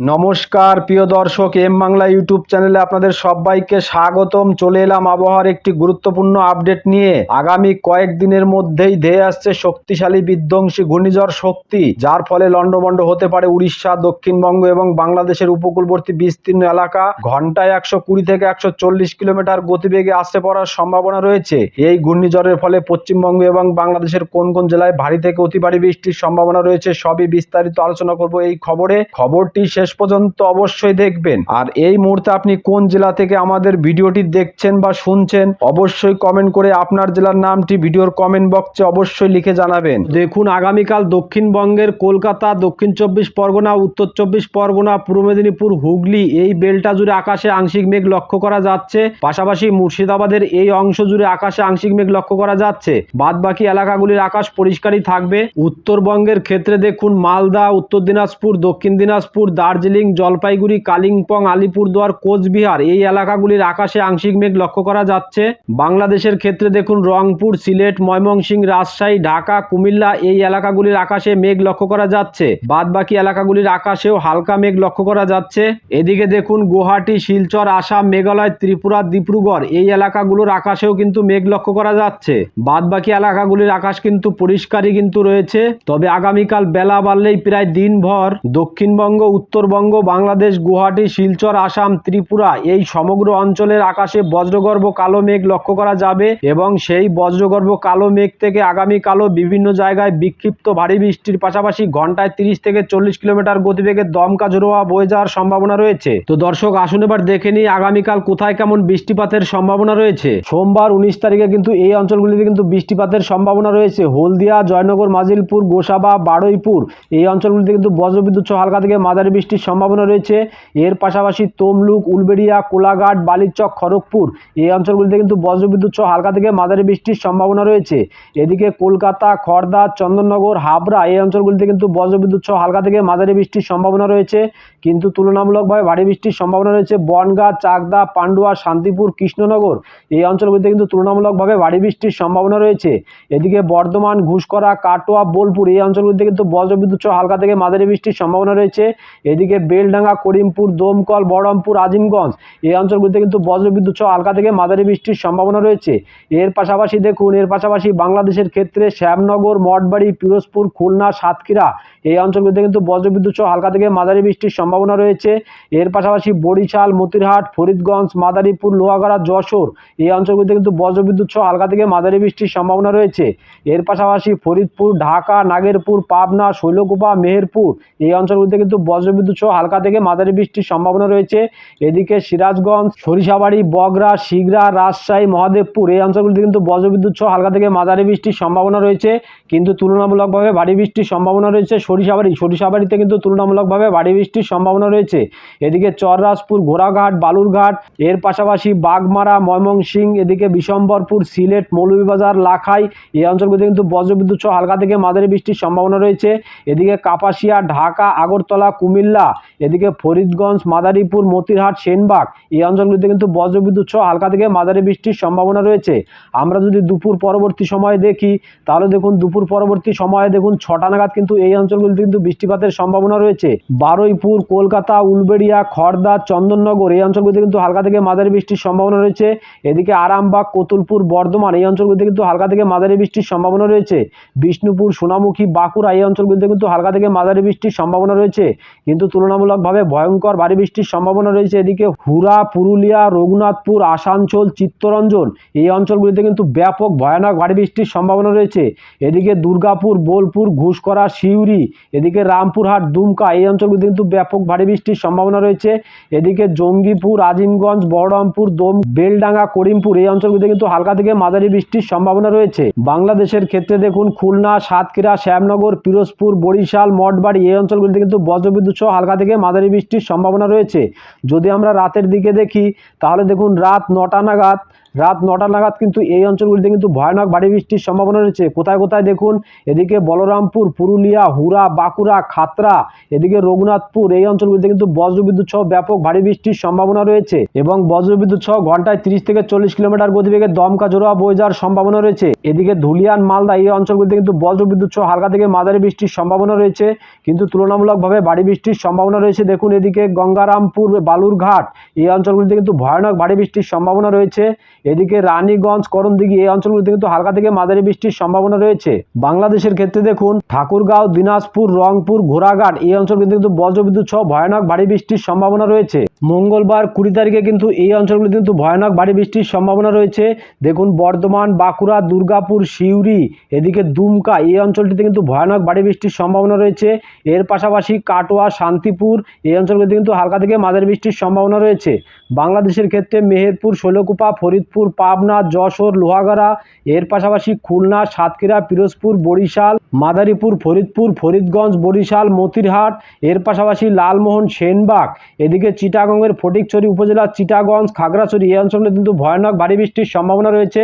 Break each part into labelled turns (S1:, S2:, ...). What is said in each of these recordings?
S1: নমস্কার, প্রিয় দর্শক, এম বাংলা ইউটিউব চ্যানেলে আপনাদের সবাইকে স্বাগতম। চলে এলাম আবহাওয়ার একটি গুরুত্বপূর্ণ আপডেট নিয়ে। আগামী কয়েকদিনের মধ্যেই ধেয়ে আসছে শক্তিশালী বিধ্বংসী ঘূর্ণিঝড় শক্তি, যার ফলে লন্ডভন্ড হতে পারে উড়িষ্যা, দক্ষিণবঙ্গ এবং বাংলাদেশের উপকূলবর্তী বিস্তীর্ণ এলাকা। ঘন্টায় একশো কুড়ি থেকে একশো চল্লিশ কিলোমিটার গতিবেগে আসতে পড়ার সম্ভাবনা রয়েছে। এই ঘূর্ণিঝড়ের ফলে পশ্চিমবঙ্গ এবং বাংলাদেশের কোন কোন জেলায় ভারী থেকে অতি ভারী বৃষ্টির সম্ভাবনা রয়েছে, সবই বিস্তারিত আলোচনা করব এই খবরে। খবরটি শেষ পর্যন্ত অবশ্যই দেখবেন। আর এই মুহূর্তে আপনি কোন জেলা থেকে আমাদের ভিডিওটি দেখছেন বা শুনছেন, অবশ্যই কমেন্ট করে আপনার জেলার নামটি ভিডিওর কমেন্ট বক্সে অবশ্যই লিখে জানাবেন। দেখুন, আগামীকাল দক্ষিণবঙ্গের কলকাতা, দক্ষিণ চব্বিশ পরগনা, উত্তর চব্বিশ পরগনা, পূর্ব মেদিনীপুর, হুগলি এই বেলটা জুড়ে আকাশে আংশিক মেঘ লক্ষ্য করা যাচ্ছে। পাশাপাশি মুর্শিদাবাদের এই অংশ জুড়ে আকাশে আংশিক মেঘ লক্ষ্য করা যাচ্ছে। বাদ বাকি এলাকাগুলির আকাশ পরিষ্কারই থাকবে। উত্তরবঙ্গের ক্ষেত্রে দেখুন, মালদা, উত্তর দিনাজপুর, দক্ষিণ দিনাজপুর, দার্জিলিং জলপাইগুড়ি, কালিম্পং, আলিপুরদুয়ার, কোচবিহার এই এলাকাগুলির আকাশে আংশিক মেঘ লক্ষ্য করা যাচ্ছে। বাংলাদেশের ক্ষেত্রে দেখুন রংপুর, সিলেট, ময়মনসিংহ, রাজশাহী, ঢাকা, কুমিল্লা এই এলাকাগুলির আকাশে মেঘ লক্ষ্য করা যাচ্ছে। বাদ বাকি এলাকাগুলির আকাশেও হালকা মেঘ লক্ষ্য করা যাচ্ছে। এদিকে দেখুন গুয়াহাটি, শিলচর, আসাম, মেঘালয়, ত্রিপুরা, ডিব্রুগড় এই এলাকাগুলোর আকাশেও কিন্তু মেঘ লক্ষ্য করা যাচ্ছে। বাদ বাকি এলাকাগুলির আকাশ কিন্তু পরিষ্কারই কিন্তু রয়েছে। তবে আগামীকাল বেলা বাড়লেই প্রায় দিনভর দক্ষিণবঙ্গ উত্তরবঙ্গ, বাংলাদেশ, গুয়াহাটি, শিলচর, আসাম, ত্রিপুরা এই সমগ্র অঞ্চলের আকাশে বজ্রগর্ভ কালো মেঘ লক্ষ্য করা যাবে এবং সেই বজ্রগর্ভ কালো মেঘ থেকে আগামীকালও বিভিন্ন জায়গায় বিক্ষিপ্ত ভারী বৃষ্টির পাশাপাশি ঘন্টায় তিরিশ থেকে চল্লিশ কিলোমিটার গতিবেগে দমকা জোরোয়া বয়ে যাওয়ার সম্ভাবনা রয়েছে। তো দর্শক, আসুন এবার দেখে নিই আগামীকাল কোথায় কেমন বৃষ্টিপাতের সম্ভাবনা রয়েছে। সোমবার উনিশ তারিখে কিন্তু এই অঞ্চলগুলিতে কিন্তু বৃষ্টিপাতের সম্ভাবনা রয়েছে। হলদিয়া, জয়নগর, মাজিলপুর, গোসাবা, বারুইপুর এই অঞ্চলগুলিতে কিন্তু বজ্রবিদ্যুৎ সহ হালকা থেকে মাঝারি বৃষ্টির সম্ভাবনা রয়েছে। এর পাশাপাশি তমলুক, উলবেড়িয়া, কোলাঘাট বালিরচক খড়গপুর এই অঞ্চলগুলিতে কিন্তু বজ্রবিদ্যুৎ সহ হালকা থেকে মাঝারি বৃষ্টির সম্ভাবনা রয়েছে। এদিকে কলকাতা খড়দা চন্দননগর, হাবড়া এই অঞ্চলগুলিতে কিন্তু বজ্রবিদ্যুৎ সহ হালকা থেকে মাঝারি বৃষ্টির সম্ভাবনা রয়েছে। কিন্তু তুলনামূলকভাবে ভারী বৃষ্টির সম্ভাবনা রয়েছে বনগাঁ, চাকদা, পান্ডুয়া, শান্তিপুর, কৃষ্ণনগর এই অঞ্চলগুলিতে কিন্তু তুলনামূলকভাবে ভারী বৃষ্টির সম্ভাবনা রয়েছে। এদিকে বর্ধমান ঘুষকরা কাটোয়া, বোলপুর এই অঞ্চলগুলিতে কিন্তু বজ্রবিদ্যুৎ সহ হালকা থেকে মাঝারি বৃষ্টির সম্ভাবনা রয়েছে। এদিকে বেলডাঙ্গা, করিমপুর, দমকল, বহরমপুর, আজিমগঞ্জ। এই অঞ্চলগুলিতে কিন্তু বজ্রবিদ্যুৎ সহ হালকা থেকে মাঝারি বৃষ্টির সম্ভাবনা রয়েছে। এর পাশাপাশি দেখুন, এর পাশাপাশি বাংলাদেশের ক্ষেত্রে শ্যামনগর, মঠবাড়ি, পিরোজপুর, খুলনা, সাতক্ষীরা এই অঞ্চলগুলিতে কিন্তু বজ্রবিদ্যুৎ সহ হালকা থেকে মাঝারি বৃষ্টির সম্ভাবনা রয়েছে। এর পাশাপাশি বরিশাল, মতিরহাট, ফরিদগঞ্জ, মাদারীপুর, লোহাগড়া, যশোর এই অঞ্চলগুলিতে কিন্তু বজ্রবিদ্যুৎ সহ হালকা থেকে মাঝারি বৃষ্টির সম্ভাবনা রয়েছে। এর পাশাপাশি ফরিদপুর, ঢাকা, নাগেরপুর, পাবনা, শৈলকুপা, মেহেরপুর এই অঞ্চলগুলিতে কিন্তু বজ্রবিদ্যুৎ সহ হালকা থেকে মাঝারি বৃষ্টির সম্ভাবনা রয়েছে। এদিকে সিরাজগঞ্জ, সরিষাবাড়ি, বগরা, শিগরা, রাজশাহী, মহাদেবপুর এই অঞ্চলগুলিতে কিন্তু বজ্রবিদ্যুৎ সহ হালকা থেকে মাঝারি বৃষ্টির সম্ভাবনা রয়েছে। কিন্তু তুলনামূলকভাবে ভারী বৃষ্টির সম্ভাবনা রয়েছে। সরিষাবাড়ি, সরিষাবাড়িতে কিন্তু তুলনামূলকভাবে ভারী বৃষ্টির সম্ভাবনা রয়েছে। এদিকে চররাজপুর, ঘোড়াঘাট, বালুরঘাট, এর পাশাপাশি বাগমারা, ময়মনসিংহ, এদিকে বিশম্বরপুর, সিলেট, মৌলভীবাজার, লাখাই এই অঞ্চলগুলিতে কিন্তু বজ্রবিদ্যুৎ সহ হালকা থেকে মাঝারি বৃষ্টির সম্ভাবনা রয়েছে। এদিকে কাপাসিয়া, ঢাকা, আগরতলা, কুমিল্লা এদিকে ফরিদগঞ্জ, মাদারীপুর, মতিরহাট, সেনবাগ, এই অঞ্চলগুলিতে কিন্তু বজ্রবিদ্যুৎ সহ হালকা থেকে মাঝারি বৃষ্টির সম্ভাবনা রয়েছে। আমরা যদি দুপুর পরবর্তী সময়ে দেখি, তাহলে দেখুন দুপুর পরবর্তী সময়ে দেখুন ছটা নাগাদ কিন্তু এই অঞ্চলগুলিতে কিন্তু বৃষ্টিপাতের সম্ভাবনা রয়েছে। বারুইপুর, কলকাতা, উলবেড়িয়া খড়দা চন্দননগর এই অঞ্চলগুলিতে কিন্তু হালকা থেকে মাঝারি বৃষ্টির সম্ভাবনা রয়েছে। এদিকে আরামবাগ, কতুলপুর, বর্ধমান এই অঞ্চলগুলিতে কিন্তু হালকা থেকে মাঝারি বৃষ্টির সম্ভাবনা রয়েছে। বিষ্ণুপুর, সোনামুখী, বাঁকুড়া এই অঞ্চলগুলিতে কিন্তু হালকা থেকে মাঝারি বৃষ্টির সম্ভাবনা রয়েছে। কিন্তু তুলনামূলকভাবে ভয়ঙ্কর ভারী বৃষ্টির সম্ভাবনা রয়েছে। এদিকে হুরা পুরুলিয়া, রঘুনাথপুর, আসানসোল, চিত্তরঞ্জন এই অঞ্চলগুলিতে কিন্তু ব্যাপক ভয়ানক ভারী বৃষ্টির সম্ভাবনা রয়েছে। এদিকে দুর্গাপুর, বোলপুর, ঘুষকরা, সিউড়ি, এদিকে রামপুরহাট, দুমকা এই অঞ্চলগুলিতে কিন্তু ব্যাপক ভারী বৃষ্টির সম্ভাবনা রয়েছে। এদিকে জঙ্গিপুর, আজিমগঞ্জ, বহরমপুর, দম, বেলডাঙ্গা, করিমপুর এই অঞ্চলগুলিতে কিন্তু হালকা থেকে মাঝারি বৃষ্টির সম্ভাবনা রয়েছে। বাংলাদেশের ক্ষেত্রে দেখুন খুলনা, সাতক্ষীরা, শ্যামনগর, পিরোজপুর, বরিশাল, মঠবাড়ি এই অঞ্চলগুলিতে কিন্তু বজ্রবিদ্যুৎ সহ হালকা থেকে মাঝারি বৃষ্টির সম্ভাবনা রয়েছে। যদি আমরা রাতের দিকে দেখি, তাহলে দেখুন রাত নটা নাগাদ রাত নটা নাগাদ কিন্তু এই অঞ্চলগুলিতে কিন্তু ভয়ানক ভারী বৃষ্টির সম্ভাবনা রয়েছে। কোথায় কোথায় দেখুন? এদিকে বলরামপুর, পুরুলিয়া হুরা বাঁকুড়া খাতরা এদিকে রঘুনাথপুর, এই অঞ্চলগুলিতে কিন্তু বজ্রবিদ্যুৎ সহ ব্যাপক ভারী বৃষ্টির সম্ভাবনা রয়েছে এবং বজ্রবিদ্যুৎ সহ ঘন্টায় তিরিশ থেকে চল্লিশ কিলোমিটার গতিবেগে দমকা জোড়া বয়ে যাওয়ার সম্ভাবনা রয়েছে। এদিকে ধুলিয়ান, মালদা, এই অঞ্চলগুলিতে কিন্তু বজ্রবিদ্যুৎ সহ হালকা থেকে মাঝারি বৃষ্টির সম্ভাবনা রয়েছে। কিন্তু তুলনামূলকভাবে ভারী বৃষ্টির সম্ভাবনা রয়েছে। দেখুন, এদিকে গঙ্গারামপুর, বালুরঘাট, এই অঞ্চলগুলিতে কিন্তু ভয়ানক ভারী বৃষ্টির সম্ভাবনা রয়েছে। এদিকে রানীগঞ্জ, করণদিঘি এই অঞ্চলগুলিতে কিন্তু হালকা থেকে মাঝারি বৃষ্টির সম্ভাবনা রয়েছে। বাংলাদেশের ক্ষেত্রে দেখুন, ঠাকুরগাঁও, দিনাজপুর, রংপুর, ঘোড়াঘাট এই অঞ্চলগুলিতে কিন্তু বজ্রবিদ্যুৎ সহ ভয়ানক ভারী বৃষ্টির সম্ভাবনা রয়েছে। মঙ্গলবার কুড়ি তারিখে কিন্তু এই অঞ্চলগুলিতে কিন্তু ভয়ানক ভারী বৃষ্টির সম্ভাবনা রয়েছে। দেখুন, বর্ধমান, বাঁকুড়া, দুর্গাপুর, সিউড়ি, এদিকে দুমকা, এই অঞ্চলটিতে কিন্তু ভয়ানক ভারী বৃষ্টির সম্ভাবনা রয়েছে। এর পাশাপাশি কাটোয়া, শান্তিপুর, এই অঞ্চলগুলিতে কিন্তু হালকা থেকে মাঝারি বৃষ্টির সম্ভাবনা রয়েছে। বাংলাদেশের ক্ষেত্রে মেহেরপুর, শৈলকুপা, ফরিদপুর, পাবনা, যশোর, লোহাগাড়া, এর পাশাপাশি খুলনা, সাতক্ষীরা, পিরোজপুর, বরিশাল, মাদারীপুর, ফরিদপুর, ফরিদগঞ্জ, বরিশাল, মতিরহাট, এর পাশাপাশি লালমোহন, সেনবাগ, এদিকে চিটাগংয়ের ফটিকছড়ি উপজেলার চিটাগঞ্জ, খাগড়াছড়ি, এই অঞ্চলে কিন্তু ভয়ানক ভারী বৃষ্টির সম্ভাবনা রয়েছে।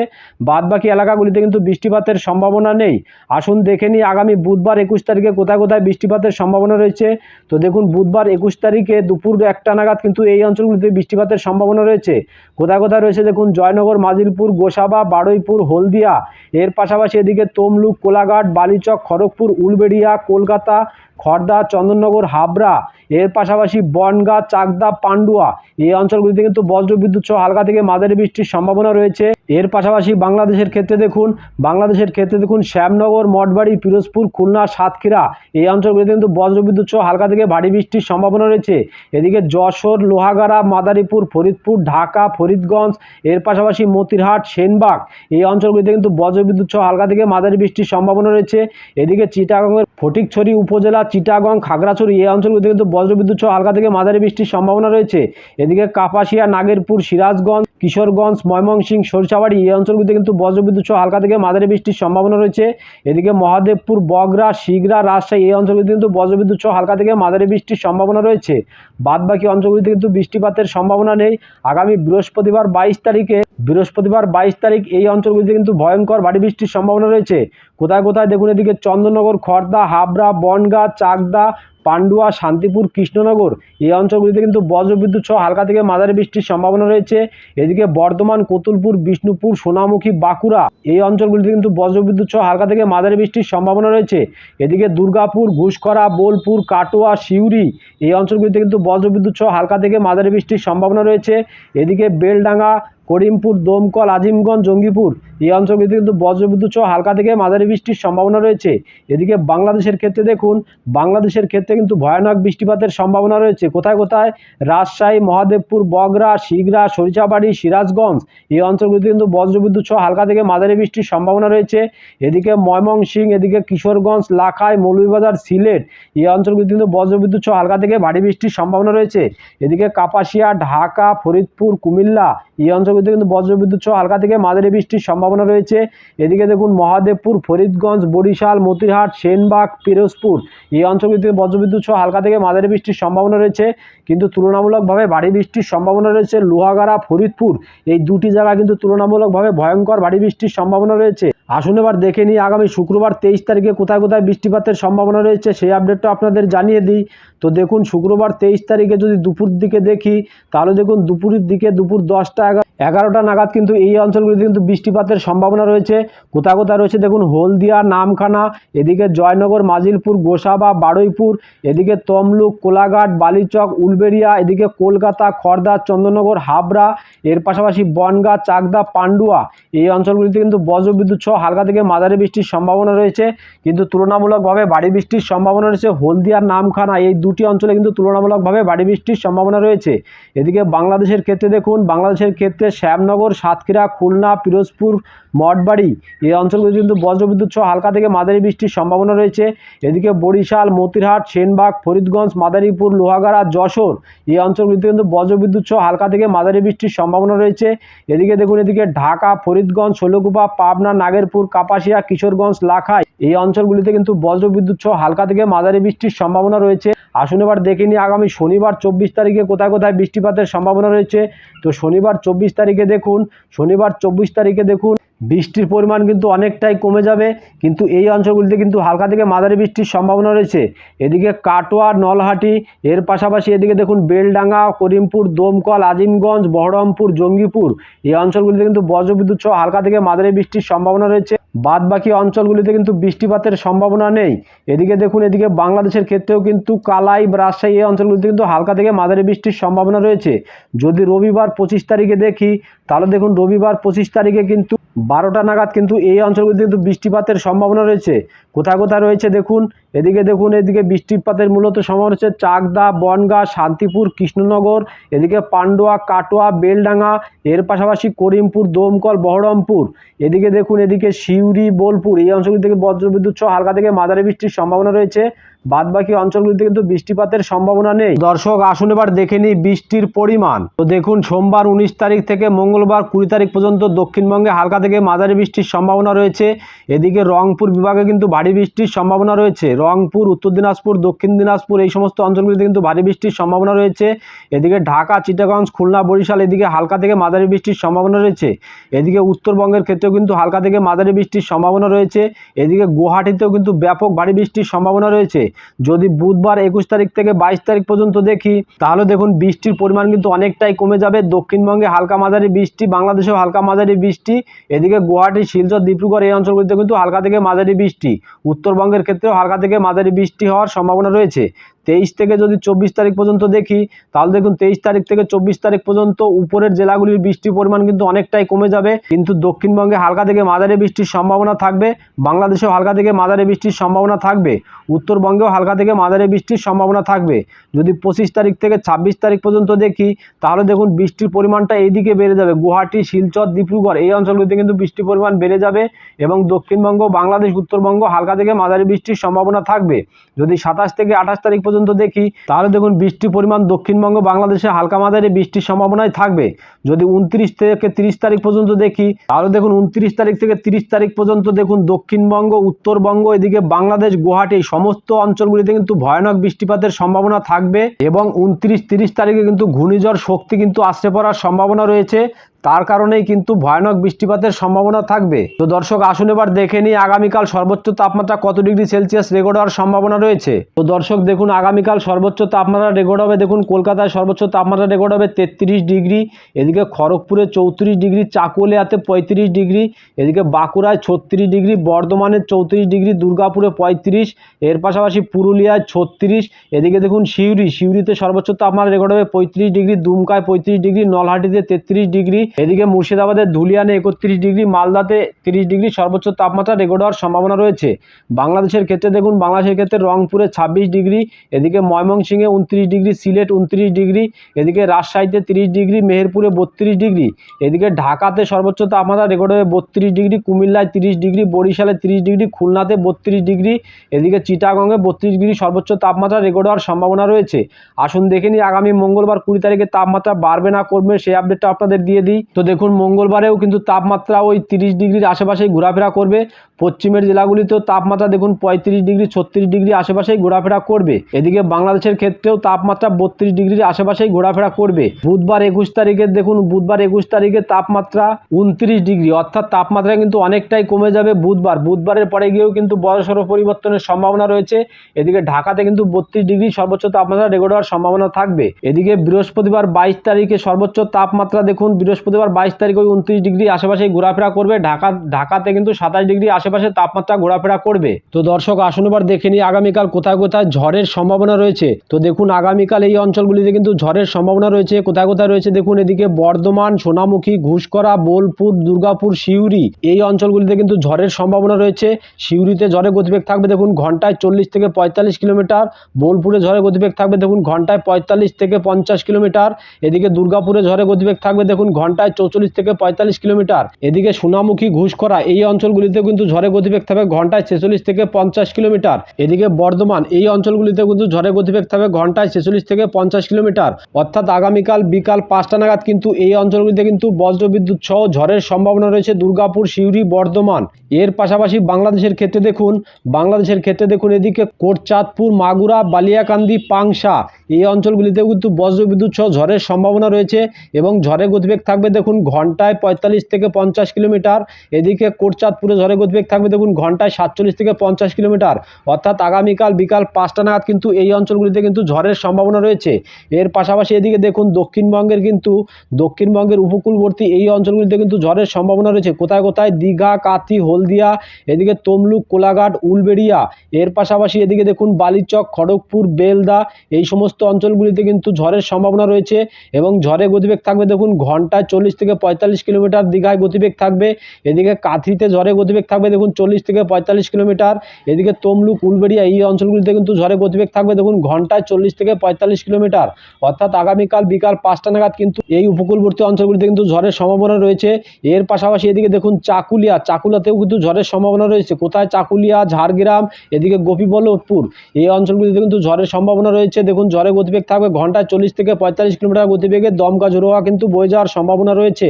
S1: বাদবাকি এলাকাগুলিতে কিন্তু বৃষ্টিপাতের সম্ভাবনা নেই। আসুন দেখে নিই আগামী বুধবার একুশ তারিখে কোথায় কোথায় বৃষ্টিপাতের সম্ভাবনা রয়েছে। তো দেখুন, বুধবার একুশ তারিখে দুপুর একটা নাগাদ কিন্তু এই অঞ্চলগুলিতে বৃষ্টিপাতের সম্ভাবনা রয়েছে। কোথায় কোথায় রয়েছে দেখুন, জয়নগর, মাজিলপুর, গোসাবা, বারুইপুর, হলদিয়া। এর পাশাপাশি এদিকে তমলুক, কোলাঘাট, বালিচক, খড়গপুর, উলবেড়িয়া, কলকাতা খড়দা চন্দননগর, হাবড়া, এর পাশাপাশি বনগাঁ, চাকদা, পান্ডুয়া। এই অঞ্চলগুলিতে কিন্তু বজ্রবিদ্যুৎ সহ হালকা থেকে মাঝারি বৃষ্টির সম্ভাবনা রয়েছে। এর পাশাপাশি বাংলাদেশের ক্ষেত্রে দেখুন, বাংলাদেশের ক্ষেত্রে দেখুন শ্যামনগর, মঠবাড়ি, পিরোজপুর, খুলনা, সাতক্ষীরা, এই অঞ্চলগুলিতে কিন্তু বজ্রবিদ্যুৎ সহ হালকা থেকে ভারী বৃষ্টির সম্ভাবনা রয়েছে। এদিকে যশোর, লোহাগাড়া, মাদারীপুর, ফরিদপুর, ঢাকা, ফরিদগঞ্জ, এর পাশাপাশি মতিরহাট, সেনবাগ, এই অঞ্চলগুলিতে কিন্তু বজ্রবিদ্যুৎ সহ হালকা থেকে মাঝারি বৃষ্টির সম্ভাবনা রয়েছে। এদিকে চিটাগংয়ের ফটিকছড়ি উপজেলা চিটাগং, খাগড়াছড়ি এই অঞ্চলগুলিতে কিন্তু বজ্রবিদ্যুৎ সহ হালকা থেকে মাঝারি বৃষ্টির সম্ভাবনা রয়েছে। এদিকে কাপাসিয়া, নাগেরপুর, সিরাজগঞ্জ কিশোরগঞ্জ, ময়মনসিংহ, সরিষাবাড়ি এই অঞ্চলগুলিতে কিন্তু বজ্রবিদ্যুৎ সহ হালকা থেকে মাঝারি বৃষ্টির সম্ভাবনা রয়েছে। এদিকে মহাদেবপুর, বগরা, শিগরা, রাজশাহী এই অঞ্চলগুলিতে কিন্তু বজ্রবিদ্যুৎ সহ হালকা থেকে মাঝারি বৃষ্টির সম্ভাবনা রয়েছে। বাদবাকি অঞ্চলগুলিতে কিন্তু বৃষ্টিপাতের সম্ভাবনা নেই। আগামী বৃহস্পতিবার বাইশ তারিখে, বৃহস্পতিবার বাইশ তারিখ এই অঞ্চলগুলিতে কিন্তু ভয়ঙ্কর ভারী বৃষ্টির সম্ভাবনা রয়েছে। কোথায় কোথায় দেখুন এদিকে চন্দননগর খড়দা হাবড়া, বনগাঁ, চাকদা পান্ডুয়া, শান্তিপুর, কৃষ্ণনগর। এই অঞ্চলগুলিতে কিন্তু বজ্রবিদ্যুৎ সহ হালকা থেকে মাঝারি বৃষ্টির সম্ভাবনা রয়েছে। এদিকে বর্ধমান, কতুলপুর, বিষ্ণুপুর, সোনামুখী, বাঁকুড়া, এই অঞ্চলগুলিতে কিন্তু বজ্রবিদ্যুৎ সহ হালকা থেকে মাঝারি বৃষ্টির সম্ভাবনা রয়েছে। এদিকে দুর্গাপুর ঘুষকরা বোলপুর, কাটোয়া, সিউড়ি, এই অঞ্চলগুলিতে কিন্তু বজ্রবিদ্যুৎ সহ হালকা থেকে মাঝারি বৃষ্টির সম্ভাবনা রয়েছে। এদিকে বেলডাঙ্গা করিমপুর, দমকল, আজিমগঞ্জ, জঙ্গিপুর। এই অঞ্চলগুলিতে কিন্তু বজ্রবিদ্যুৎ সহ হালকা থেকে মাঝারি বৃষ্টির সম্ভাবনা রয়েছে। এদিকে বাংলাদেশের ক্ষেত্রে দেখুন, বাংলাদেশের ক্ষেত্রে কিন্তু ভয়ানক বৃষ্টিপাতের সম্ভাবনা রয়েছে। কোথায় কোথায়? রাজশাহী, মহাদেবপুর বগরা শিগরা, সরিষাবাড়ি, সিরাজগঞ্জ। এই অঞ্চলগুলিতে কিন্তু বজ্রবিদ্যুৎ সহ হালকা থেকে মাঝারি বৃষ্টির সম্ভাবনা রয়েছে। এদিকে ময়মনসিংহ, এদিকে কিশোরগঞ্জ, লাখাই, মৌলভীবাজার, সিলেট। এই অঞ্চলগুলিতে কিন্তু বজ্রবিদ্যুৎ সহ হালকা থেকে ভারী বৃষ্টির সম্ভাবনা রয়েছে। এদিকে কাপাসিয়া, ঢাকা, ফরিদপুর, কুমিল্লা এই অঞ্চলগুলিতে কিন্তু বজ্রবিদ্যুৎ সহ হালকা থেকে মাঝারি বৃষ্টির সম্ভাবনা রয়েছে। এদিকে দেখুন, মহাদেবপুর, ফরিদগঞ্জ, বরিশাল, মতিহাট, সেনবাগ, পিরোজপুর, এই অঞ্চলগুলিতে বজ্রবিদ্যুৎ সহ হালকা থেকে মাঝারি বৃষ্টির সম্ভাবনা রয়েছে। কিন্তু তুলনামূলকভাবে ভারী বৃষ্টির সম্ভাবনা রয়েছে লোহাগাড়া, ফরিদপুর, এই দুটি জায়গা কিন্তু তুলনামূলকভাবে ভয়ঙ্কর ভারী বৃষ্টির সম্ভাবনা রয়েছে। আসুন এবার দেখে নিই, আগামী শুক্রবার তেইশ তারিখে কোথায় কোথায় বৃষ্টিপাতের সম্ভাবনা রয়েছে, সেই আপডেটটা আপনাদের জানিয়ে দিই। তো দেখুন শুক্রবার তেইশ তারিখে যদি দুপুর দিকে দেখি, তাহলে দেখুন দুপুরের দিকে দুপুর দশটা, এগারো, এগারোটা নাগাদ কিন্তু এই অঞ্চলগুলিতে কিন্তু বৃষ্টিপাতের সম্ভাবনা রয়েছে। কোথায় কোথায় রয়েছে দেখুন হলদিয়া, নামখানা, এদিকে জয়নগর, মাজিলপুর, গোসাবা, বারুইপুর, এদিকে তমলুক, কোলাঘাট, বালিচক, উলবেড়িয়া, এদিকে কলকাতা খড়দা চন্দননগর, হাবড়া, এর পাশাপাশি বনগাঁ, চাকদা, পান্ডুয়া। এই অঞ্চলগুলিতে কিন্তু বজ্রবিদ্যুৎ সহ হালকা থেকে মাঝারি বৃষ্টির সম্ভাবনা রয়েছে। কিন্তু তুলনামূলকভাবে ভারী বৃষ্টির সম্ভাবনা রয়েছে হলদিয়ার নামখানা, এই দুটি অঞ্চলে কিন্তু তুলনামূলকভাবে বাড়ি বৃষ্টির সম্ভাবনা রয়েছে। এদিকে বাংলাদেশের ক্ষেত্রে দেখুন, বাংলাদেশের ক্ষেত্রে শ্যামনগর, সাতক্ষীরা, খুলনা, পিরোজপুর মঠবাড়ি। এই অঞ্চলগুলি কিন্তু বজ্রবিদ্যুৎ সহ হালকা থেকে মাঝারি বৃষ্টির সম্ভাবনা রয়েছে। এদিকে বরিশাল, মতিরহাট, সেনবাগ, ফরিদগঞ্জ, মাদারীপুর, লোহাগাড়া, যশোর এই অঞ্চলগুলিতে কিন্তু বজ্রবিদ্যুৎ সহ হালকা থেকে মাঝারি বৃষ্টির সম্ভাবনা রয়েছে। এদিকে দেখুন, এদিকে ঢাকা, ফরিদগঞ্জ শৈলকুপা পাবনা, নাগেরপুর, কাপাসিয়া, কিশোরগঞ্জ, লাখাই এই অঞ্চলগুলিতে কিন্তু বজ্রবিদ্যুৎ সহ হালকা থেকে মাঝারি বৃষ্টির সম্ভাবনা রয়েছে। আসুন এবার দেখে নিই আগামী শনিবার চব্বিশ তারিখে কোথায় কোথায় বৃষ্টিপাতের সম্ভাবনা রয়েছে। তো শনিবার চব্বিশ তারিখে দেখুন, শনিবার চব্বিশ তারিখে দেখুন বৃষ্টির পরিমাণ কিন্তু অনেকটাই কমে যাবে, কিন্তু এই অঞ্চলগুলিতে কিন্তু হালকা থেকে মাঝারি বৃষ্টির সম্ভাবনা রয়েছে। এদিকে কাটোয়া, নলহাটি, এর পাশাপাশি এদিকে দেখুন বেলডাঙ্গা, করিমপুর, দমকল, আজিমগঞ্জ, বহরমপুর, জঙ্গিপুর, এই অঞ্চলগুলিতে কিন্তু বজ্রবিদ্যুৎ সহ হালকা থেকে মাঝারি বৃষ্টির সম্ভাবনা রয়েছে। বাদ বাকি অঞ্চলগুলিতে কিন্তু বৃষ্টিপাতের সম্ভাবনা নেই। এদিকে দেখুন, এদিকে বাংলাদেশের ক্ষেত্রেও কিন্তু কালাই রাজশাহী এই অঞ্চলগুলিতে কিন্তু হালকা থেকে মাঝারি বৃষ্টির সম্ভাবনা রয়েছে। যদি রবিবার পঁচিশ তারিখে দেখি, তাহলে দেখুন রবিবার পঁচিশ তারিখে কিন্তু বারোটা নাগাদ কিন্তু এই অঞ্চলগুলিতে কিন্তু বৃষ্টিপাতের সম্ভাবনা রয়েছে। কোথায় কোথায় রয়েছে দেখুন এদিকে দেখুন, এদিকে বৃষ্টিপাতের মূলত সময় হচ্ছে চাকদা, বনগা, শান্তিপুর, কৃষ্ণনগর, এদিকে পান্ডুয়া, কাটোয়া, বেলডাঙ্গা, এর পাশাপাশি করিমপুর, দমকল, বহরমপুর। এদিকে দেখুন, এদিকে সিউড়ি, বোলপুর, এই অঞ্চলগুলি থেকে বজ্রবিদ্যুৎ সহ হালকা থেকে মাঝারি বৃষ্টির সম্ভাবনা রয়েছে। বাদ বাকি অঞ্চলগুলিতে কিন্তু বৃষ্টিপাতের সম্ভাবনা নেই। দর্শক, আসুন এবার দেখে নিই বৃষ্টির পরিমাণ। তো দেখুন, সোমবার উনিশ তারিখ থেকে মঙ্গলবার কুড়ি তারিখ পর্যন্ত দক্ষিণবঙ্গে হালকা থেকে মাঝারি বৃষ্টির সম্ভাবনা রয়েছে। এদিকে রংপুর বিভাগে কিন্তু ভারী বৃষ্টির সম্ভাবনা রয়েছে। রংপুর, উত্তর দিনাজপুর, দক্ষিণ দিনাজপুর এই সমস্ত অঞ্চলগুলিতে কিন্তু ভারী বৃষ্টির সম্ভাবনা রয়েছে। এদিকে ঢাকা চিটাগঞ্জ খুলনা, বরিশাল এদিকে হালকা থেকে মাঝারি বৃষ্টির সম্ভাবনা রয়েছে। এদিকে উত্তরবঙ্গের ক্ষেত্রেও কিন্তু হালকা থেকে মাঝারি বৃষ্টির সম্ভাবনা রয়েছে। এদিকে গুয়াহাটিতেও কিন্তু ব্যাপক ভারী বৃষ্টির সম্ভাবনা রয়েছে। যদি বুধবার একুশ তারিখ থেকে বাইশ তারিখ পর্যন্ত দেখি, তাহলে দেখুন বৃষ্টির পরিমাণ কিন্তু অনেকটাই কমে যাবে। দক্ষিণবঙ্গে হালকা মাঝারি বৃষ্টি, বাংলাদেশেও হালকা মাঝারি বৃষ্টি। এদিকে গুয়াহাটি, শিলচর, ডিব্রুগড় এই অঞ্চলগুলিতে কিন্তু হালকা থেকে মাঝারি বৃষ্টি। উত্তরবঙ্গের ক্ষেত্রেও হালকা থেকে মাঝারি বৃষ্টি হওয়ার সম্ভাবনা রয়েছে। তেইশ থেকে যদি চব্বিশ তারিখ পর্যন্ত দেখি, তাহলে দেখুন তেইশ তারিখ থেকে চব্বিশ তারিখ পর্যন্ত উপরের জেলাগুলির বৃষ্টির পরিমাণ কিন্তু অনেকটাই কমে যাবে। কিন্তু দক্ষিণবঙ্গে হালকা থেকে মাঝারি বৃষ্টির সম্ভাবনা থাকবে, বাংলাদেশেও হালকা থেকে মাঝারি বৃষ্টির সম্ভাবনা থাকবে, উত্তরবঙ্গেও হালকা থেকে মাঝারি বৃষ্টির সম্ভাবনা থাকবে। যদি পঁচিশ তারিখ থেকে ছাব্বিশ তারিখ পর্যন্ত দেখি, তাহলে দেখুন বৃষ্টির পরিমাণটা এইদিকে বেড়ে যাবে। গুয়াহাটি, শিলচর, ডিব্রুগড় এই অঞ্চলগুলিতে কিন্তু বৃষ্টির পরিমাণ বেড়ে যাবে এবং দক্ষিণবঙ্গ, বাংলাদেশ, উত্তরবঙ্গ হালকা থেকে মাঝারি বৃষ্টির সম্ভাবনা থাকবে। যদি সাতাশ থেকে আঠাশ তারিখ পর্যন্ত দেখি, তাহলে দেখুন বৃষ্টির পরিমাণ দক্ষিণবঙ্গ বাংলাদেশে হালকা মাঝারি বৃষ্টির সম্ভাবনাই থাকবে। যদি উনত্রিশ থেকে তিরিশ তারিখ পর্যন্ত দেখি, তাহলে দেখুন উনত্রিশ তারিখ থেকে তিরিশ তারিখ পর্যন্ত দেখুন দক্ষিণবঙ্গ, উত্তরবঙ্গ, এদিকে বাংলাদেশ, গুয়াহাটি, সমস্ত অঞ্চলগুলিতে কিন্তু ভয়ানক বৃষ্টিপাতের সম্ভাবনা থাকবে এবং উনত্রিশ তিরিশ তারিখে কিন্তু ঘূর্ণিঝড় শক্তি কিন্তু আসতে পড়ার সম্ভাবনা রয়েছে। তার কারণেই কিন্তু ভয়ানক বৃষ্টিপাতের সম্ভাবনা থাকবে। তো দর্শক, আসুন এবার দেখে নিই আগামীকাল সর্বোচ্চ তাপমাত্রা কত ডিগ্রি সেলসিয়াস রেকর্ড হওয়ার সম্ভাবনা রয়েছে। তো দর্শক, দেখুন আগামীকাল সর্বোচ্চ তাপমাত্রা রেকর্ড হবে, দেখুন কলকাতায় সর্বোচ্চ তাপমাত্রা রেকর্ড হবে তেত্রিশ ডিগ্রি, এদিকে খড়গপুরে চৌত্রিশ ডিগ্রি, চাকুলিয়াতে পঁয়ত্রিশ ডিগ্রি, এদিকে বাঁকুড়ায় ছত্রিশ ডিগ্রি, বর্ধমানে চৌত্রিশ ডিগ্রি, দুর্গাপুরে পঁয়ত্রিশ, এর পাশাপাশি পুরুলিয়ায় ছত্রিশ, এদিকে দেখুন সিউড়ি, সিউড়িতে সর্বোচ্চ তাপমাত্রা রেকর্ড হবে পঁয়ত্রিশ ডিগ্রি, দুমকায় পঁয়ত্রিশ ডিগ্রি, নলহাটিতে তেত্রিশ ডিগ্রি এদিকে মুর্শিদাবাদের ধুলিয়ানে একত্রিশ ডিগ্রি, মালদাতে তিরিশ ডিগ্রি সর্বোচ্চ তাপমাত্রা রেকর্ড হওয়ার সম্ভাবনা রয়েছে। বাংলাদেশের ক্ষেত্রে দেখুন, বাংলাদেশের ক্ষেত্রে রংপুরে ছাব্বিশ ডিগ্রি, এদিকে ময়মনসিংহে উনত্রিশ ডিগ্রি, সিলেট উনত্রিশ ডিগ্রি, এদিকে রাজশাহীতে তিরিশ ডিগ্রি, মেহেরপুরে বত্রিশ ডিগ্রি, এদিকে ঢাকাতে সর্বোচ্চ তাপমাত্রা রেকর্ড হবে বত্রিশ ডিগ্রি, কুমিল্লায় তিরিশ ডিগ্রি, বরিশালে তিরিশ ডিগ্রি, খুলনাতে বত্রিশ ডিগ্রি, এদিকে চিটাগংয়ে বত্রিশ ডিগ্রি সর্বোচ্চ তাপমাত্রা রেকর্ড হওয়ার সম্ভাবনা রয়েছে। আসুন দেখে নিই, আগামী মঙ্গলবার কুড়ি তারিখে তাপমাত্রা বাড়বে না, কমবে, সেই আপডেটটা আপনাদের দিয়ে দিই। তো দেখুন, মঙ্গলবারেও কিন্তু তাপমাত্রা ওই তিরিশ ডিগ্রির আশেপাশেই ঘোরাফেরা করবে। পশ্চিমের জেলাগুলিতেও তাপমাত্রা দেখুন, পঁয়ত্রিশ ডিগ্রি, ছত্রিশ ডিগ্রি আশেপাশেই ঘোরাফেরা করবে। এদিকে বাংলাদেশের ক্ষেত্রেও তাপমাত্রা বত্রিশ ডিগ্রির আশেপাশেই ঘোরাফেরা করবে। বুধবার একুশ তারিখে দেখুন, বুধবার একুশ তারিখে তাপমাত্রা উনত্রিশ ডিগ্রি, অর্থাৎ তাপমাত্রা কিন্তু অনেকটাই কমে যাবে বুধবার। বুধবারের পরে গিয়েও কিন্তু বড়সড় পরিবর্তনের সম্ভাবনা রয়েছে। এদিকে ঢাকাতে কিন্তু বত্রিশ ডিগ্রি সর্বোচ্চ তাপমাত্রা রেকর্ড হওয়ার সম্ভাবনা থাকবে। এদিকে বৃহস্পতিবার বাইশ তারিখে সর্বোচ্চ তাপমাত্রা দেখুন বৃহস্পতিবার বাইশ তারিখ ওই উনত্রিশ ডিগ্রি আশেপাশে ঘোরাফেরা করবে। ঢাকা, ঢাকাতে কিন্তু সাতাশ ডিগ্রি আশেপাশে তাপমাত্রা ঘোরাফেরা করবে। তো দর্শক, আসুন এবার দেখে নিই আগামীকাল কোথায় কোথায় ঝড়ের সম্ভাবনা রয়েছে। তো দেখুন, আগামীকাল এই অঞ্চলগুলিতে কিন্তু ঝড়ের সম্ভাবনা রয়েছে। কোথায় কোথায় রয়েছে? দেখুন, এদিকে বর্ধমান, সোনামুখী ঘুষকরা বোলপুর, দুর্গাপুর, সিউড়ি এই অঞ্চলগুলিতে কিন্তু ঝড়ের সম্ভাবনা রয়েছে। সিউড়িতে ঝড়ের গতিবেগ থাকবে, দেখুন, ঘন্টায় চল্লিশ থেকে পঁয়তাল্লিশ কিলোমিটার। বোলপুরে ঝড়ের গতিবেগ থাকবে, দেখুন, ঘন্টায় পঁয়তাল্লিশ থেকে পঞ্চাশ কিলোমিটার। এদিকে দুর্গাপুরে ঝড়ের গতিবেগ থাকবে, দেখুন, ঘন্টায় ঘন্টায় চৌচল্লিশ থেকে পঁয়তাল্লিশ কিলোমিটার। এদিকে সোনামুখী ঘুষখরা এই অঞ্চলগুলিতে কিন্তু ঝড়ে গতিবেগ থাকবে ঘন্টায় ছেচল্লিশ থেকে পঞ্চাশ কিলোমিটার। এদিকে বর্ধমান এই অঞ্চলগুলিতে কিন্তু ঝড়ে গতিবেগ থাকবে ঘন্টায় ছেচল্লিশ থেকে পঞ্চাশ কিলোমিটার। অর্থাৎ আগামীকাল বিকাল পাঁচটা নাগাদ কিন্তু এই অঞ্চলগুলিতে কিন্তু বজ্রবিদ্যুৎ সহ ঝড়ের সম্ভাবনা রয়েছে দুর্গাপুর, সিউড়ি, বর্ধমান। এর পাশাপাশি বাংলাদেশের ক্ষেত্রে দেখুন, বাংলাদেশের ক্ষেত্রে দেখুন এদিকে কোটচাঁদপুর, মাগুরা, বালিয়াকান্দি, পাংশা এই অঞ্চলগুলিতে কিন্তু বজ্রবিদ্যুৎ সহ ঝড়ের সম্ভাবনা রয়েছে এবং ঝড়ের গতিবেগ থাকবে দেখুন, ঘন্টায় পঁয়তাল্লিশ থেকে পঞ্চাশ কিলোমিটার। এদিকে কোটচাঁদপুরে ঝড়ের গতিবেগ থাকবে, দেখুন, ঘন্টায় সাতচল্লিশ থেকে পঞ্চাশ কিলোমিটার। অর্থাৎ আগামীকাল বিকাল পাঁচটা নাগাদ কিন্তু এই অঞ্চলগুলিতে কিন্তু ঝড়ের সম্ভাবনা রয়েছে। এর পাশাপাশি এদিকে দেখুন, দক্ষিণবঙ্গের কিন্তু, দক্ষিণবঙ্গের উপকূলবর্তী এই অঞ্চলগুলিতে কিন্তু ঝড়ের সম্ভাবনা রয়েছে। কোথায় কোথায়? দীঘা, কাথি, হলদিয়া, এদিকে তমলুক, কোলাঘাট, উলবেড়িয়া। এর পাশাপাশি এদিকে দেখুন, বালিচক, খড়গপুর, বেলদা, এই সমস্ত অঞ্চলগুলিতে কিন্তু ঝড়ের সম্ভাবনা রয়েছে এবং ঝড়ে গতিবেগ থাকবে, দেখুন, ঘন্টায় চল্লিশ থেকে পঁয়তাল্লিশ কিলোমিটার দীঘায় গতিবেগ থাকবে। এদিকে কাথিতে ঝড়ে গতিবেগ থাকবে, দেখুন চল্লিশ থেকে পঁয়তাল্লিশ কিলোমিটার। এদিকে তমলুক, উলবেড়িয়া এই অঞ্চলগুলিতে কিন্তু ঝড়ে গতিবেগ থাকবে, দেখুন ঘন্টায় চল্লিশ থেকে পঁয়তাল্লিশ কিলোমিটার। অর্থাৎ আগামীকাল বিকাল পাঁচটা নাগাদ কিন্তু এই উপকূলবর্তী অঞ্চলগুলিতে কিন্তু ঝড়ের সম্ভাবনা রয়েছে। এর পাশাপাশি এদিকে দেখুন চাকুলিয়া চাকুলাতেও কিন্তু ঝড়ের সম্ভাবনা রয়েছে। কোথায় চাকুলিয়া, ঝাড়গ্রাম, এদিকে গোপীবল্লভপুর, এই অঞ্চলগুলিতে কিন্তু ঝড়ের সম্ভাবনা রয়েছে। দেখুন ঝড়ে গতিবেগ থাকবে, ঘন্টায় চল্লিশ থেকে পঁয়তাল্লিশ কিলোমিটার গতিবেগে দমকা ঝোড়োয়া কিন্তু বয়ে যাওয়ার সম্ভাবনা রয়েছে।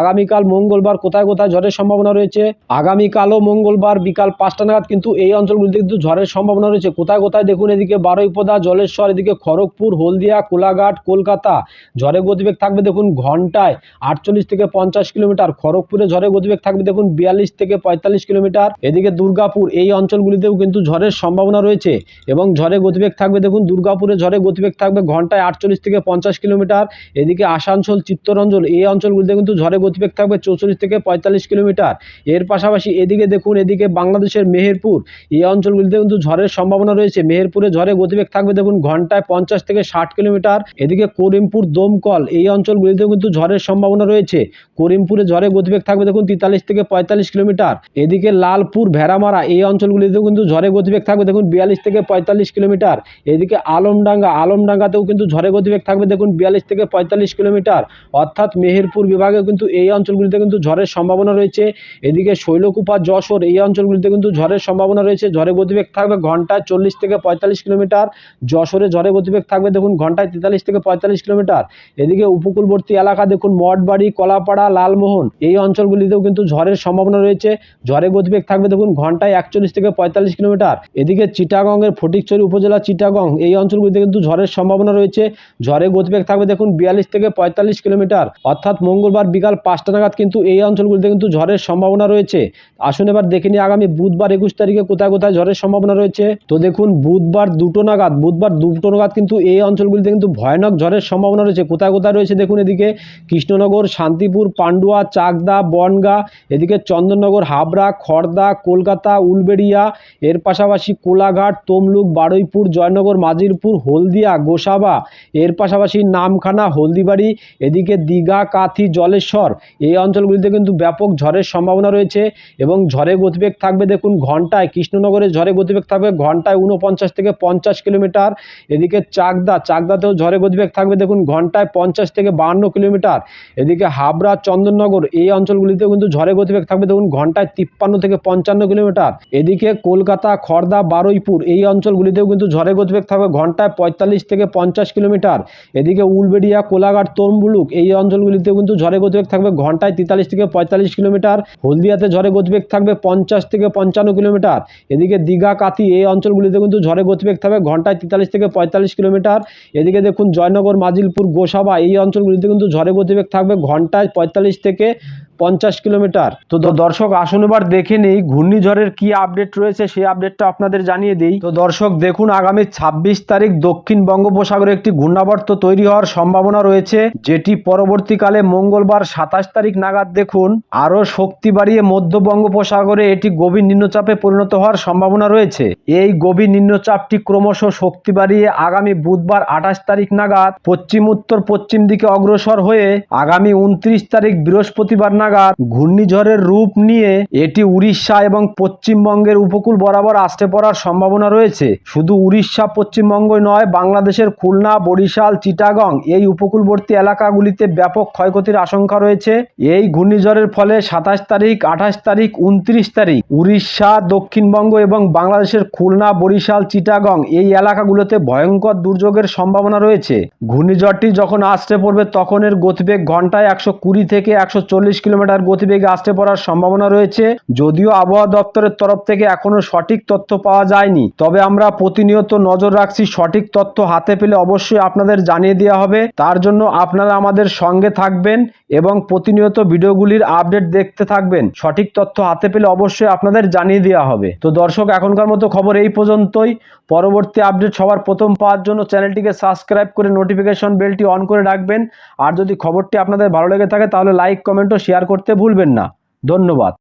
S1: আগামীকাল মঙ্গলবার কোথায় কোথায় ঝড়ের সম্ভাবনা রয়েছে? আগামীকালও মঙ্গলবার বিকাল পাঁচটা নাগাদ কিন্তু এই অঞ্চলগুলিতে কিন্তু ঝড়ের সম্ভাবনা রয়েছে। কোথায় কোথায় দেখুন, এদিকে বারুইপদা, জলেশ্বর, এদিকে খড়গপুর, হলদিয়া, কোলাঘাট, কলকাতা ঝড়ে গতিবেগ থাকবে দেখুন ঘন্টায় আটচল্লিশ থেকে পঞ্চাশ কিলোমিটার। খড়গপুরে ঝড়ে গতিবেগ থাকবে দেখুন বিয়াল্লিশ থেকে পঁয়তাল্লিশ কিলোমিটার। এদিকে দুর্গাপুর, এই অঞ্চলগুলিতেও কিন্তু ঝড়ের সম্ভাবনা রয়েছে এবং ঝড়ে গতিবেগ থাকবে দেখুন দুর্গাপুরে ঝড়ে গতিবেগ থাকবে ঘন্টায় আটচল্লিশ থেকে পঞ্চাশ কিলোমিটার। এদিকে আসানসোল, চিত্তরঞ্জন, এই অঞ্চলগুলিতে কিন্তু ঝড়ে গতিবেগ থাকবে চৌচল্লিশ থেকে পঁয়তাল্লিশ কিলোমিটার। এর পাশাপাশি এদিকে দেখুন, এদিকে বাংলাদেশের মেহেরপুর, এই অঞ্চলগুলিতে কিন্তু ঝড়ের সম্ভাবনা রয়েছে। মেহেরপুরে ঝড়ে গতিবেগ থাকবে দেখুন, ঘন্টায় পঞ্চাশ থেকে ষাট কিলোমিটার। এদিকে করিমপুর, দমকল, এই অঞ্চলগুলিতেও কিন্তু ঝড়ের সম্ভাবনা রয়েছে। করিমপুরে ঝড়ে গতিবেগ থাকবে দেখুন, তেতাল্লিশ থেকে পঁয়তাল্লিশ কিলোমিটার। এদিকে লালপুর, ভেড়ামারা, এই অঞ্চলগুলিতেও কিন্তু ঝড়ে গতিবেগ থাকবে দেখুন, বিয়াল্লিশ থেকে পঁয়তাল্লিশ কিলোমিটার। এদিকে আলমডাঙ্গা, আলমডাঙ্গাতেও কিন্তু ঝড়ে গতিবেগ থাকবে দেখুন, বিয়াল্লিশ থেকে পঁয়তাল্লিশ কিলোমিটার। অর্থাৎ মেহেরপুর বিভাগে কিন্তু এই অঞ্চলগুলিতে কিন্তু ঝড়ের সম্ভাবনা রয়েছে। এদিকে শৈলকুপা, যশোর এই অঞ্চলগুলিতে কিন্তু ঝড়ের সম্ভাবনা রয়েছে। ঝড়ে গতিবেগ থাকবে ঘন্টায় চল্লিশ থেকে পঁয়তাল্লিশ কিলোমিটার। যশোরে ঝড়ে গতিবেগ থাকবে দেখুন ঘন্টায় তেতাল্লিশ থেকে পঁয়তাল্লিশ কিলোমিটার। এদিকে উপকূলবর্তী এলাকা দেখুন মঠবাড়ি, কলাপাড়া, লালমোহন এই অঞ্চলগুলিতেও কিন্তু ঝড়ের সম্ভাবনা রয়েছে। ঝড়ে গতিবেগ থাকবে দেখুন ঘন্টায় একচল্লিশ থেকে পঁয়তাল্লিশ কিলোমিটার। এদিকে চিটাগংয়ের ফটিকছড়ি উপজেলা চিটাগং এই অঞ্চলগুলিতে কিন্তু ঝড়ের সম্ভাবনা রয়েছে। ঝড়ে গতিবেগ থাকবে দেখুন বিয়াল্লিশ থেকে পঁয়তাল্লিশ কিলোমিটার। অর্থাৎ মঙ্গলবার বিকাল পাঁচটা নাগাদ কিন্তু এই অঞ্চলগুলিতে কিন্তু ঝড়ের সম্ভাবনা রয়েছে। আসুন এবার দেখে নিই আগামী বুধবার একুশ তারিখে কোথায় কোথায় ঝড়ের সম্ভাবনা রয়েছে। তো দেখুন, বুধবার দুটো নাগাদ, বুধবার দুটো নাগাদ কিন্তু এই অঞ্চলগুলিতে কিন্তু ভয়ানক ঝড়ের সম্ভাবনা রয়েছে। কোথায় কোথায় রয়েছে দেখুন এদিকে কৃষ্ণনগর, শান্তিপুর, পান্ডুয়া, চাকদা, বনগা, এদিকে চন্দননগর, হাবড়া খড়দা কলকাতা, উলবেড়িয়া, এর পাশাপাশি কোলাঘাট, তমলুক, বারুইপুর, জয়নগর মাজিরপুর হলদিয়া, গোসাবা, এর পাশাপাশি নামখানা, হলদিবাড়ি, এদিকে দীঘা কাথি জলেশ্বর এই অঞ্চলগুলিতে কিন্তু ব্যাপক ঝড়ের সম্ভাবনা রয়েছে এবং ঝড়ে গতিবেগ থাকবে দেখুন ঘন্টায়, কৃষ্ণনগরে ঝড়ে গতিবেগ থাকবে ঘন্টায় উনপঞ্চাশ থেকে পঞ্চাশ কিলোমিটার। এদিকে চাকদা, চাকদাতেও ঝড়ে গতিবেগ থাকবে দেখুন ঘন্টায় পঞ্চাশ থেকে বাহান্ন কিলোমিটার। এদিকে হাবড়া, চন্দননগর এই অঞ্চলগুলিতেও কিন্তু ঝড়ে গতিবেগ থাকবে দেখুন ঘন্টায় তিপ্পান্ন থেকে পঞ্চান্ন কিলোমিটার। এদিকে কলকাতা খড়দা বারুইপুর এই অঞ্চলগুলিতেও কিন্তু ঝড়ে গতিবেগ থাকবে ঘন্টায় পঁয়তাল্লিশ থেকে পঞ্চাশ কিলোমিটার। এদিকে উলবেড়িয়া, কোলাঘাট তমবুলুক এই অঞ্চলগুলিতেও কিন্তু ঝড়ে গতিবেগ থাকবে ঘন্টায় তেতাল্লিশ থেকে পঁয়তাল্লিশ কিলোমিটার, হলদিয়াতে ঝড়ে গতিবেগ থাকবে পঞ্চাশ থেকে পঞ্চান্ন কিলোমিটার। এদিকে দীঘা কাতি এই অঞ্চলগুলিতে কিন্তু ঝড়ে গতিবেগ থাকবে ঘন্টায় তেতাল্লিশ থেকে পঁয়তাল্লিশ কিলোমিটার। এদিকে দেখুন জয়নগর, মাজিলপুর, গোসাবা এই অঞ্চলগুলিতে কিন্তু ঝড়ে গতিবেগ থাকবে ঘন্টায় পঁয়তাল্লিশ থেকে পঞ্চাশ কিলোমিটার। তো দর্শক, আসুন এবার দেখে নেই ঘূর্ণিঝড়ের কি আপডেট রয়েছে, সেই আপডেটটা আপনাদের জানিয়ে দিই। তো দর্শক, দেখুন আগামী ছাব্বিশ তারিখ দক্ষিণ বঙ্গোপসাগরে একটি ঘূর্ণাবর্ত তৈরি হওয়ার সম্ভাবনা রয়েছে, যেটি পরবর্তীকালে মঙ্গলবার সাতাশ তারিখ নাগাদ দেখুন, আরও শক্তি বাড়িয়ে মধ্য বঙ্গোপসাগরে এটি গভীর নিম্নচাপে পরিণত হওয়ার সম্ভাবনা রয়েছে। এই গভীর নিম্নচাপটি ক্রমশ শক্তি বাড়িয়ে আগামী বুধবার আঠাশ তারিখ নাগাদ পশ্চিম, উত্তর, পশ্চিম দিকে অগ্রসর হয়ে আগামী উনত্রিশ তারিখ বৃহস্পতিবার নাগাদ ঘূর্ণিঝড়ের রূপ নিয়ে এটি উড়িষ্যা এবং পশ্চিমবঙ্গের উপকূল বরাবর আসতে পড়ার সম্ভাবনা রয়েছে। শুধু উড়িষ্যা পশ্চিমবঙ্গ নয়, বাংলাদেশের খুলনা, বরিশাল, চিটাগং এই উপকূলবর্তী এলাকাগুলিতে ব্যাপক ক্ষয় ক্ষয়ক্ষতির আশঙ্কা রয়েছে। এই ঘূর্ণিঝড়ের ফলে সাতাশ তারিখ, আঠাশ তারিখ, উনত্রিশ তারিখ উড়িষ্যা, দক্ষিণবঙ্গ এবং বাংলাদেশের খুলনা, বরিশাল, চিটাগং এই এলাকাগুলোতে ভয়ঙ্কর দুর্যোগের সম্ভাবনা রয়েছে। ঘূর্ণিঝড়টি যখন আসতে পড়বে, তখন এর গতিবেগ ঘন্টায় একশো কুড়ি থেকে একশো চল্লিশ কিলোমিটার গতিবেগে আসতে পড়ার সম্ভাবনা রয়েছে। যদিও আবহাওয়া দপ্তরের তরফ থেকে এখনও সঠিক তথ্য পাওয়া যায়নি, তবে আমরা প্রতিনিয়ত নজর রাখছি সঠিক তথ্য হাতে পেলে অবশ্যই আপনাদের জানিয়ে দেওয়া হবে। তার জন্য আপনারা আমাদের সঙ্গে থাকবেন এবং প্রতিনিয়ত ভিডিওগুলির আপডেট দেখতে থাকবেন। সঠিক তথ্য হাতে পেলে অবশ্যই আপনাদের জানিয়ে দেওয়া হবে। তো দর্শক, এখনকার মতো খবর এই পর্যন্তই। পরবর্তী আপডেট সবার প্রথম পাওয়ার জন্য চ্যানেলটিকে সাবস্ক্রাইব করে নোটিফিকেশন বেলটি অন করে রাখবেন। আর যদি খবরটি আপনাদের ভালো লেগে থাকে, তাহলে লাইক কমেন্ট ও শেয়ার করতে ভুলবেন না। ধন্যবাদ।